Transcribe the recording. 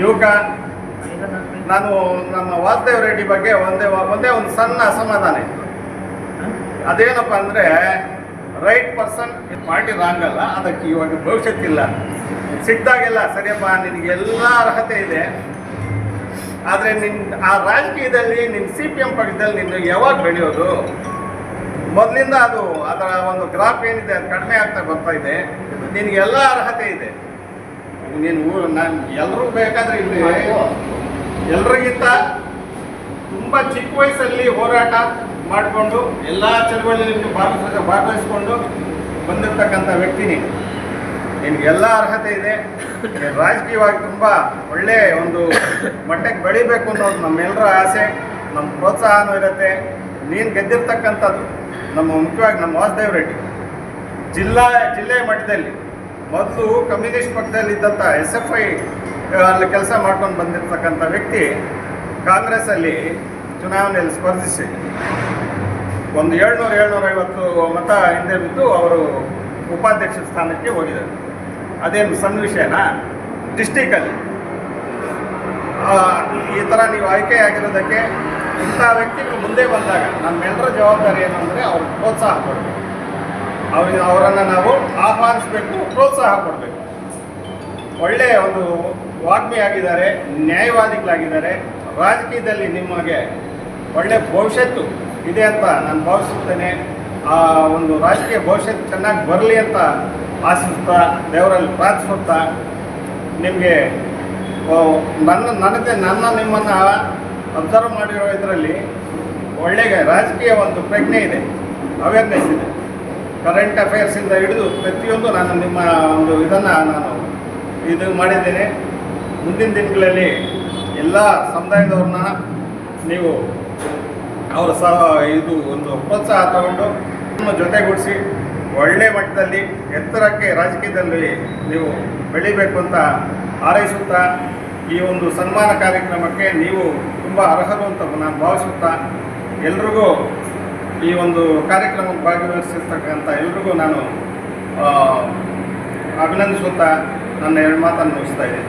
ಯುವಕ ನಾನು ನಮ್ಮ ವಾಸುದೇವ್ ರೆಡ್ಡಿ ಬಗ್ಗೆ ಒಂದೇ ಒಂದೇ ಒಂದು ಸಣ್ಣ ಅಸಮಾಧಾನ ಇತ್ತು. ಅದೇನಪ್ಪ ಅಂದರೆ ರೈಟ್ ಪರ್ಸನ್ ಪಾರ್ಟಿ ರಾಂಗ್ ಅಲ್ಲ ಅದಕ್ಕೆ ಇವಾಗ ಭವಿಷ್ಯತ್ತಿಲ್ಲ ಸಿಕ್ಕಿದಾಗೆಲ್ಲ ಸರಿಯಪ್ಪ ನಿನಗೆಲ್ಲ ಅರ್ಹತೆ ಇದೆ. ಆದರೆ ನಿನ್ನ ಆ ರಾಜಕೀಯದಲ್ಲಿ ನಿನ್ನ ಸಿ ಪಿ ಎಂ ಪಕ್ಷದಲ್ಲಿ ನಿನ್ನ ಯಾವಾಗ ಬೆಳೆಯೋದು? ಮೊದಲಿಂದ ಅದು ಅದರ ಒಂದು ಗ್ರಾಫ್ ಏನಿದೆ, ಅದು ಕಡಿಮೆ ಆಗ್ತಾ ಬರ್ತಾ ಇದೆ. ನಿನಗೆಲ್ಲ ಅರ್ಹತೆ ಇದೆ. ನೀನು ನಾನು ಎಲ್ಲರೂ ಬೇಕಾದ್ರೆ ಇಲ್ಲಿ ಎಲ್ರಿಗಿಂತ ತುಂಬ ಚಿಕ್ಕ ವಯಸ್ಸಲ್ಲಿ ಹೋರಾಟ ಮಾಡಿಕೊಂಡು ಎಲ್ಲ ಚಳುವಳಿಯಲ್ಲಿ ಭಾಗವಹಿಸ ಭಾಗವಹಿಸ್ಕೊಂಡು ಬಂದಿರತಕ್ಕಂಥ ವ್ಯಕ್ತಿ ನೀನು. ನಿನಗೆಲ್ಲ ಅರ್ಹತೆ ಇದೆ. ರಾಜಕೀಯವಾಗಿ ತುಂಬ ಒಳ್ಳೆ ಒಂದು ಮಟ್ಟಕ್ಕೆ ಬೆಳಿಬೇಕು ಅನ್ನೋದು ನಮ್ಮೆಲ್ಲರ ಆಸೆ. ನಮ್ಮ ಪ್ರೋತ್ಸಾಹನೂ ಇರುತ್ತೆ. ನೀನು ಗೆದ್ದಿರ್ತಕ್ಕಂಥದ್ದು ನಮ್ಮ ಮುಖ್ಯವಾಗಿ ನಮ್ಮ ವಾಸುದೇವ್ ರೆಡ್ಡಿ. ಜಿಲ್ಲಾ ಜಿಲ್ಲೆ ಮಟ್ಟದಲ್ಲಿ ಮೊದಲು ಕಮ್ಯುನಿಸ್ಟ್ ಪಕ್ಷದಲ್ಲಿದ್ದಂಥ ಎಸ್ ಎಫ್ ಐ ಅಲ್ಲಿ ಕೆಲಸ ಮಾಡ್ಕೊಂಡು ಬಂದಿರತಕ್ಕಂಥ ವ್ಯಕ್ತಿ ಕಾಂಗ್ರೆಸ್ಸಲ್ಲಿ ಚುನಾವಣೆಯಲ್ಲಿ ಸ್ಪರ್ಧಿಸಿ. ಒಂದು ಏಳ್ನೂರು ಐವತ್ತು ಮತ ಹಿಂದೆ ಬಿದ್ದು ಅವರು ಉಪಾಧ್ಯಕ್ಷ ಸ್ಥಾನಕ್ಕೆ ಹೋಗಿದ್ದಾರೆ. ಅದೇನು ಸಣ್ಣ ವಿಷಯನಾ? ಡಿಸ್ಟಿಕಲ್ಲಿ ಈ ಥರ ನೀವು ಆಯ್ಕೆಯಾಗಿರೋದಕ್ಕೆ ಇಂಥ ವ್ಯಕ್ತಿಗಳು ಮುಂದೆ ಬಂದಾಗ ನಮ್ಮೆಲ್ಲರ ಜವಾಬ್ದಾರಿ ಏನಂದರೆ ಅವ್ರಿಗೆ ಪ್ರೋತ್ಸಾಹ ಕೊಡಬೇಕು. ಅವ್ರಿಗೆ ಅವರನ್ನು ನಾವು ಆಹ್ವಾನಿಸಬೇಕು, ಪ್ರೋತ್ಸಾಹ ಕೊಡಬೇಕು. ಒಳ್ಳೆಯ ಒಂದು ವಾಗ್ಮಿ ಆಗಿದ್ದಾರೆ ನ್ಯಾಯವಾದಿಗಳಾಗಿದ್ದಾರೆ. ರಾಜಕೀಯದಲ್ಲಿ ನಿಮಗೆ ಒಳ್ಳೆಯ ಭವಿಷ್ಯತ್ತು ಇದೆ ಅಂತ ನಾನು ಭಾವಿಸುತ್ತೇನೆ. ಆ ಒಂದು ರಾಜಕೀಯ ಭವಿಷ್ಯತ್ತು ಚೆನ್ನಾಗಿ ಬರಲಿ ಅಂತ ಆಶಿಸ್ತಾ, ದೇವರಲ್ಲಿ ಪ್ರಾರ್ಥಿಸುತ್ತಾ, ನಿಮಗೆ ನನ್ನ ನನಗೆ ನನ್ನ ನಿಮ್ಮನ್ನು ಅಬ್ಸರ್ವ್ ಮಾಡಿರೋ ಇದರಲ್ಲಿ ಒಳ್ಳೆಯ ರಾಜಕೀಯ ಒಂದು ಪ್ರಜ್ಞೆ ಇದೆ, ಅವೇರ್ನೆಸ್ ಇದೆ. ಕರೆಂಟ್ ಅಫೇರ್ಸಿಂದ ಹಿಡಿದು ಪ್ರತಿಯೊಂದು ನಾನು ನಿಮ್ಮ ಒಂದು ಇದನ್ನು ನಾನು ಇದು ಮಾಡಿದ್ದೇನೆ. ಮುಂದಿನ ದಿನಗಳಲ್ಲಿ ಎಲ್ಲ ಸಮುದಾಯದವ್ರನ್ನ ನೀವು ಅವರ ಸಹ ಇದು ಒಂದು ಪ್ರೋತ್ಸಾಹ ತಗೊಂಡು ನಿಮ್ಮ ಜೊತೆಗೂಡಿಸಿ ಒಳ್ಳೆ ಮಟ್ಟದಲ್ಲಿ ಎತ್ತರಕ್ಕೆ ರಾಜಕೀಯದಲ್ಲಿ ನೀವು ಬೆಳಿಬೇಕು ಅಂತ ಹಾರೈಸುತ್ತಾ ಈ ಒಂದು ಸನ್ಮಾನ ಕಾರ್ಯಕ್ರಮಕ್ಕೆ ನೀವು ತುಂಬ ಅರ್ಹರು ಅಂತ ನಾನು ಭಾವಿಸುತ್ತಾ ಎಲ್ರಿಗೂ ಈ ಒಂದು ಕಾರ್ಯಕ್ರಮಕ್ಕೆ ಭಾಗವಹಿಸಿರ್ತಕ್ಕಂಥ ಎಲ್ರಿಗೂ ನಾನು ಆ, ಅಭಿನಂದಿಸುತ್ತಾ ನನ್ನ ಎರಡು ಮಾತನ್ನು ಮುಗಿಸ್ತಾ ಇದ್ದೀನಿ.